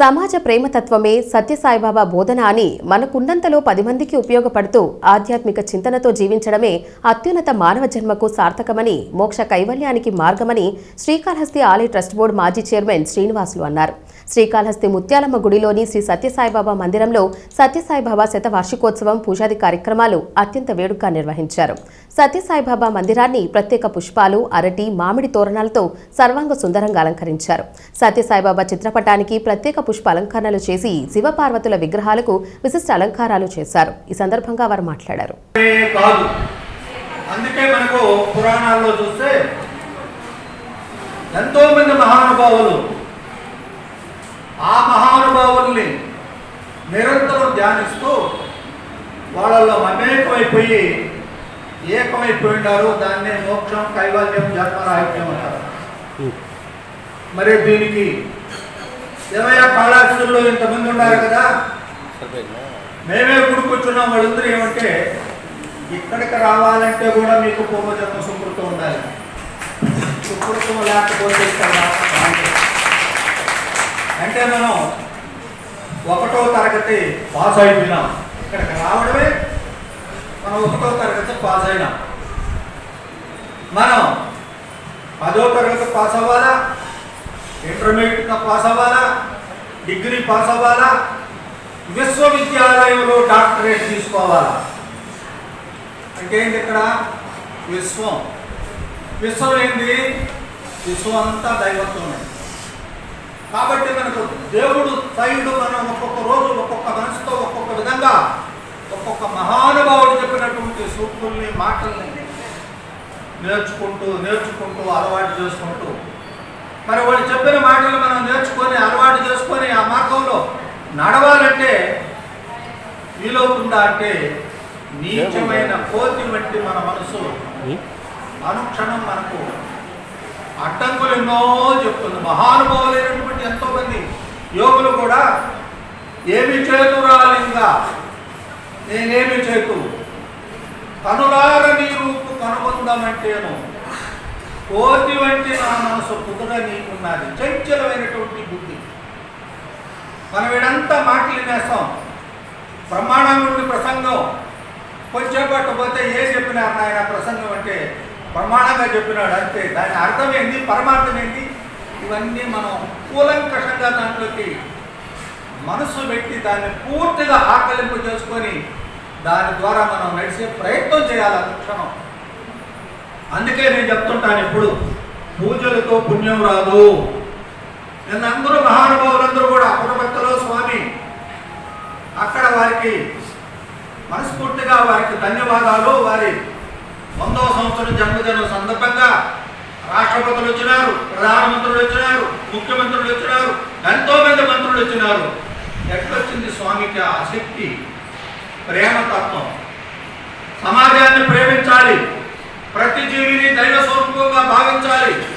సమాజ ప్రేమతత్వమే సత్యసాయిబాబా బోధన అని మనకున్నంతలో పది మందికి ఉపయోగపడుతూ ఆధ్యాత్మిక చింతనతో జీవించడమే అత్యున్నత మానవ జన్మకు సార్థకమని మోక్ష కైవల్యానికి మార్గమని శ్రీకాళహస్తి ఆలయ ట్రస్ట్ బోర్డు మాజీ చైర్మన్ శ్రీనివాసులు అన్నారు. శ్రీకాళహస్తి ముత్యాలమ్మ గుడిలోని శ్రీ సత్యసాయిబాబా మందిరంలో సత్యసాయిబాబా శత వార్షికోత్సవం పూజాది కార్యక్రమాలు అత్యంత వేడుకగా నిర్వహించారు. సత్యసాయిబాబా మందిరాన్ని ప్రత్యేక పుష్పాలు అరటి మామిడి తోరణాలతో సర్వాంగ సుందరంగా అలంకరించారు. సత్యసాయిబాబా చిత్రపటానికి ప్రత్యేక పుష్ప అలంకరణలు చేసి శివపార్వతుల విగ్రహాలకు విశిష్ట అలంకారాలు చేశారు. ఈ సందర్భంగా వారు మాట్లాడారు. అందుకే మనకు పురాణాల్లో చూస్తే ఎంతో మంది మహానుభావులు ఆ మహానుభావుల్ని నిరంతరం ధ్యానిస్తూ వాళ్ళలో మమేకమైపోయి ఏకమైపోయినారు దాన్నే మోక్షం కైవల్యం జన్మరాహిత్యం అంటారు. మరి దీనికి ఇరవై కాళాస్తుల్లో ఇంతమంది ఉన్నారు కదా? మేమే కూడుకొచ్చున్నాం వాళ్ళందరూ ఏమంటే ఇక్కడికి రావాలంటే కూడా మీకు పూర్వజన్మ సుకృతం ఉండాలి. సుకృతం లేకపోతే ఇక్కడ అంటే మనం ఒకటో తరగతి పాస్ అయిపోయినాం. ఇక్కడికి రావడమే మనం ఒకటో తరగతి పాస్ అయినాం. మనం పదో తరగతి పాస్ అవ్వాలా? ఇంటర్మీడియట్ పాస్ అవ్వాలా? డిగ్రీ పాస్ అవ్వాలా? విశ్వవిద్యాలయంలో డాక్టరేట్ తీసుకోవాలా? అంటే ఏంటి ఇక్కడ? విశ్వం. విశ్వం ఏంటి విశ్వం అంతా దైవత్వమే. కాబట్టి మనకు దేవుడు సైడు మనం ఒక్కొక్క రోజు ఒక్కొక్క మనసుతో ఒక్కొక్క విధంగా ఒక్కొక్క మహానుభావుడు చెప్పినటువంటి సూక్తుల్ని మాటల్ని నేర్చుకుంటూ నేర్చుకుంటూ అలవాటు చేసుకుంటూ మరి చెప్పిన మాటలు మనం నేర్చుకొని అలవాటు చేసుకొని ఆ మార్గంలో నడవాలంటే వీలవుతుందా అంటే నీచమైన కోతి వంటి మన మనసు అనుక్షణం మనకు అడ్డంకులు ఎన్నో చెప్తుంది. మహానుభావులైనటువంటి ఎంతో మంది యోగులు కూడా ఏమి చేతురాలింగా నేనేమి చేతు కనులార నీ రూపు కనుగొందామంటేను. కోతి వంటి నా మనసు కుదుర నీకున్నది. చంచలమైనటువంటి బుద్ధి. మనం వీడంతా మాటలు వినేస్తాం. బ్రహ్మాండం నుండి ప్రసంగం. కొంచెం పోతే ఏం చెప్పినారు నాయన ప్రసంగం అంటే బ్రహ్మాండంగా చెప్పినాడు అంతే. దాని అర్థం ఏంది? పరమార్థం ఏంటి ఇవన్నీ మనం కూలంకషంగా దాంట్లోకి మనసు పెట్టి దాన్ని పూర్తిగా ఆకలింపు చేసుకొని దాని ద్వారా మనం నడిచే ప్రయత్నం చేయాలి అనుక్షణం అందుకే నేను చెప్తుంటాను ఎప్పుడు. పూజలతో పుణ్యం రాదు. నిన్న అందరూ మహానుభావులందరూ కూడా పురభక్తులు స్వామి అక్కడ వారికి మనస్ఫూర్తిగా వారికి ధన్యవాదాలు. వారి వందవ సంవత్సరం జన్మదినం సందర్భంగా రాష్ట్రపతులు వచ్చినారు ప్రధానమంత్రులు వచ్చినారు ముఖ్యమంత్రులు వచ్చినారు ఎంతో మంది మంత్రులు వచ్చినారు. ఎట్లొచ్చింది స్వామికి ఆ శక్తి ప్రేమతత్వం సమాజాన్ని ప్రేమించాలి. ప్రతి జీవిని దైవ స్వరూపంగా భావించాలి.